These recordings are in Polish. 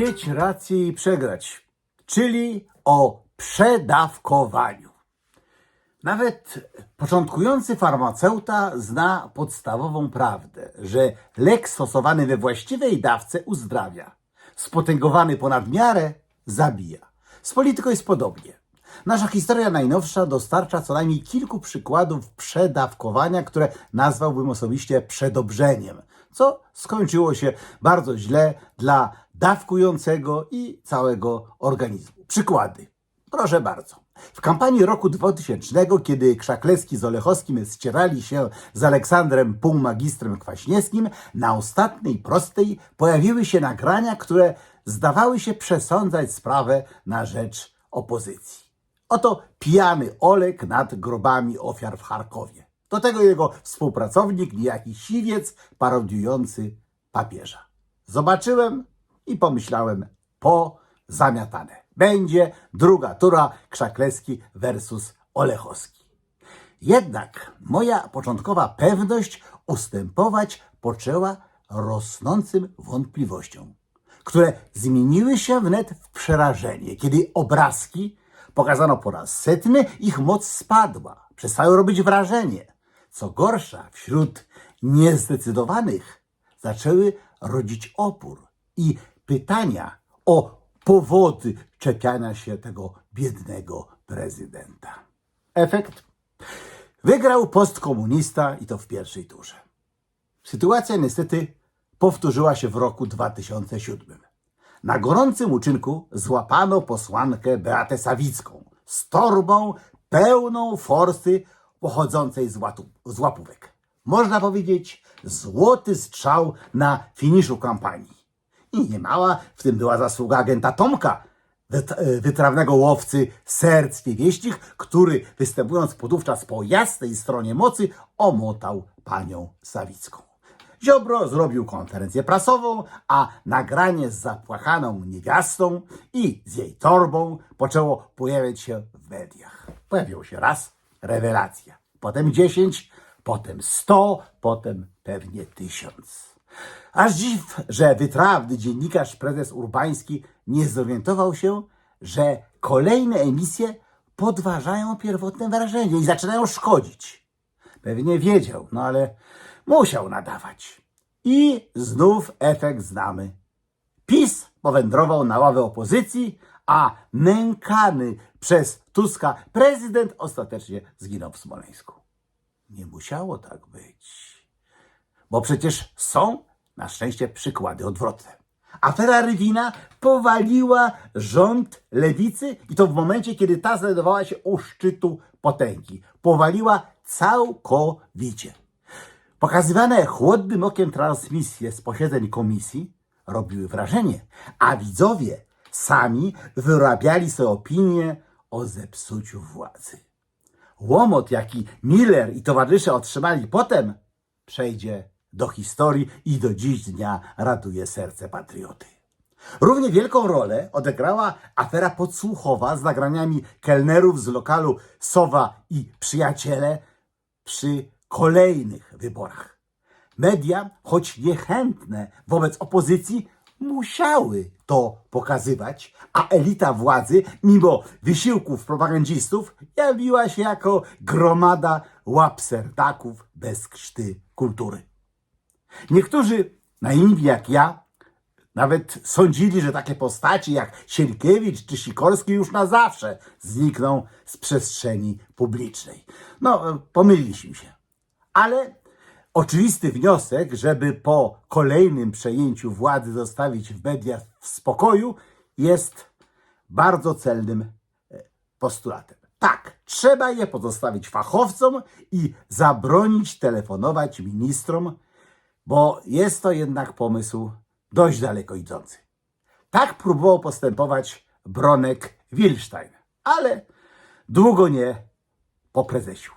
mieć rację i przegrać, czyli o przedawkowaniu. Nawet początkujący farmaceuta zna podstawową prawdę, że lek stosowany we właściwej dawce uzdrawia, spotęgowany ponad miarę zabija. Z polityką jest podobnie. Nasza historia najnowsza dostarcza co najmniej kilku przykładów przedawkowania, które nazwałbym osobiście przedobrzeniem, co skończyło się bardzo źle dla dawkującego i całego organizmu. Przykłady. Proszę bardzo. W kampanii roku 2000, kiedy Krzaklewski z Olechowskim ścierali się z Aleksandrem Półmagistrem Kwaśniewskim, na ostatniej prostej pojawiły się nagrania, które zdawały się przesądzać sprawę na rzecz opozycji. Oto pijany Olek nad grobami ofiar w Charkowie. Do tego jego współpracownik, niejaki siwiec parodiujący papieża. Zobaczyłem i pomyślałem, po zamiatane. Będzie druga tura Krzaklewski versus Olechowski. Jednak moja początkowa pewność ustępować poczęła rosnącym wątpliwościom, które zmieniły się wnet w przerażenie, kiedy obrazki pokazano po raz setny, ich moc spadła, przestały robić wrażenie. Co gorsza, wśród niezdecydowanych zaczęły rodzić opór i pytania o powody czepiania się tego biednego prezydenta. Efekt? Wygrał postkomunista i to w pierwszej turze. Sytuacja niestety powtórzyła się w roku 2007. Na gorącym uczynku złapano posłankę Beatę Sawicką z torbą pełną forsy pochodzącej z, łatu, z łapówek. Można powiedzieć złoty strzał na finiszu kampanii. I niemała w tym była zasługa agenta Tomka, e, wytrawnego łowcy serc niewieścich, który występując podówczas po jasnej stronie mocy omotał panią Sawicką. Ziobro zrobił konferencję prasową, a nagranie z zapłakaną niewiastą i z jej torbą poczęło pojawiać się w mediach. Pojawiło się raz, rewelacja, potem dziesięć, potem sto, potem pewnie tysiąc. Aż dziw, że wytrawny dziennikarz prezes Urbański nie zorientował się, że kolejne emisje podważają pierwotne wrażenie i zaczynają szkodzić. Pewnie wiedział, no ale musiał nadawać. I znów efekt znamy. PiS powędrował na ławę opozycji, a nękany przez Tuska prezydent ostatecznie zginął w Smoleńsku. Nie musiało tak być. Bo przecież są na szczęście przykłady odwrotne. Afera Rywina powaliła rząd lewicy i to w momencie, kiedy ta znajdowała się u szczytu potęgi. Powaliła całkowicie. Pokazywane chłodnym okiem transmisje z posiedzeń komisji robiły wrażenie, a widzowie sami wyrabiali sobie opinie o zepsuciu władzy. Łomot, jaki Miller i towarzysze otrzymali potem, przejdzie do historii i do dziś dnia raduje serce patrioty. Równie wielką rolę odegrała afera podsłuchowa z nagraniami kelnerów z lokalu Sowa i Przyjaciele przy kolejnych wyborach. Media, choć niechętne wobec opozycji, musiały to pokazywać, a elita władzy, mimo wysiłków propagandzistów, jawiła się jako gromada łapserdaków bez krzty kultury. Niektórzy, naiwni jak ja, nawet sądzili, że takie postaci jak Sienkiewicz czy Sikorski już na zawsze znikną z przestrzeni publicznej. No, pomyliliśmy się. Ale oczywisty wniosek, żeby po kolejnym przejęciu władzy zostawić w mediach w spokoju, jest bardzo celnym e, postulatem. Tak, trzeba je pozostawić fachowcom i zabronić telefonować ministrom, bo jest to jednak pomysł dość daleko idący. Tak próbował postępować Bronek Wilstein, ale długo nie po prezesiu.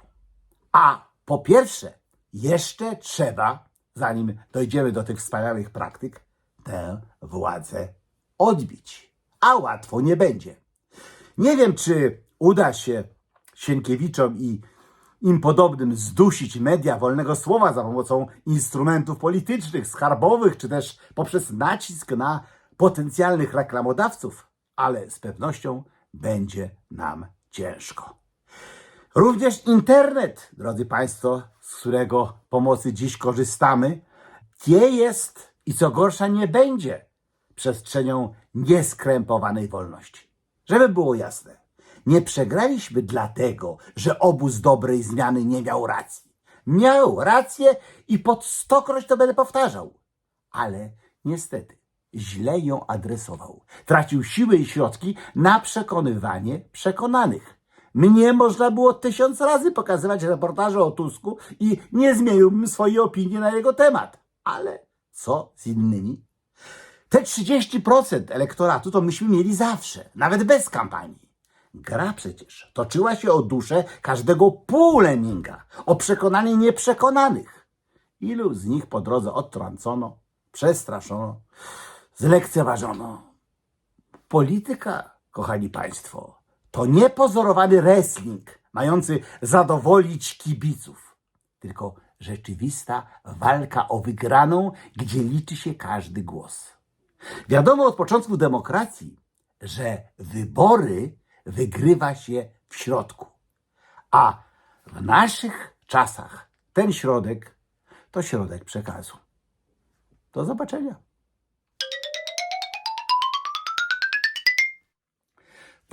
A po pierwsze, jeszcze trzeba, zanim dojdziemy do tych wspaniałych praktyk, tę władzę odbić. A łatwo nie będzie. Nie wiem, czy uda się Sienkiewiczom i im podobnym zdusić media wolnego słowa za pomocą instrumentów politycznych, skarbowych, czy też poprzez nacisk na potencjalnych reklamodawców, ale z pewnością będzie nam ciężko. Również internet, drodzy Państwo, z którego pomocy dziś korzystamy, nie jest i co gorsza nie będzie przestrzenią nieskrępowanej wolności. Żeby było jasne, nie przegraliśmy dlatego, że obóz dobrej zmiany nie miał racji. Miał rację i pod stokroć to będę powtarzał. Ale niestety źle ją adresował. Tracił siły i środki na przekonywanie przekonanych. Mnie można było tysiąc razy pokazywać reportaże o Tusku i nie zmieniłbym swojej opinii na jego temat. Ale co z innymi? Te 30% elektoratu to myśmy mieli zawsze, nawet bez kampanii. Gra przecież toczyła się o duszę każdego półleminga, o przekonanie nieprzekonanych. Ilu z nich po drodze odtrącono, przestraszono, zlekceważono. Polityka, kochani Państwo, to nie pozorowany wrestling mający zadowolić kibiców, tylko rzeczywista walka o wygraną, gdzie liczy się każdy głos. Wiadomo od początku demokracji, że wybory wygrywa się w środku. A w naszych czasach ten środek to środek przekazu. Do zobaczenia.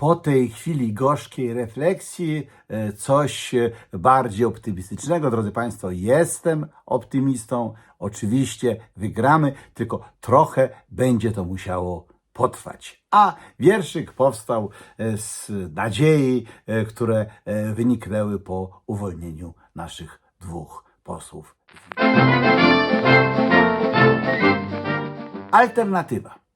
Po tej chwili gorzkiej refleksji e, coś e, bardziej optymistycznego. Drodzy Państwo, jestem optymistą. Oczywiście wygramy, tylko trochę będzie to musiało potrwać. A wierszyk powstał e, z nadziei, które wyniknęły po uwolnieniu naszych dwóch posłów. Alternatywa.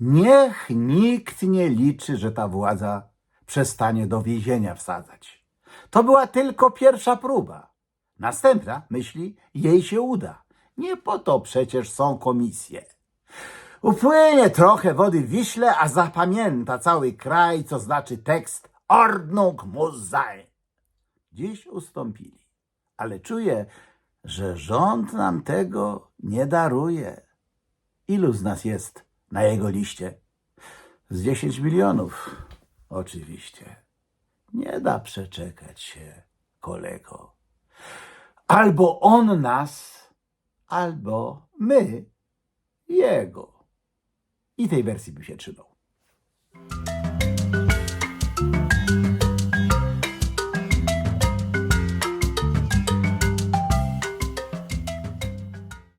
Niech nikt nie liczy, że ta władza przestanie do więzienia wsadzać. To była tylko pierwsza próba. Następna, myśli, jej się uda. Nie po to przecież są komisje. Upłynie trochę wody w Wiśle, a zapamięta cały kraj, co znaczy tekst Ordnung muss sein. Dziś ustąpili, ale czuję, że rząd nam tego nie daruje. Ilu z nas jest na jego liście? Z 10 milionów, oczywiście. Nie da przeczekać się, kolego. Albo on nas, albo my jego. I tej wersji bym się trzymał.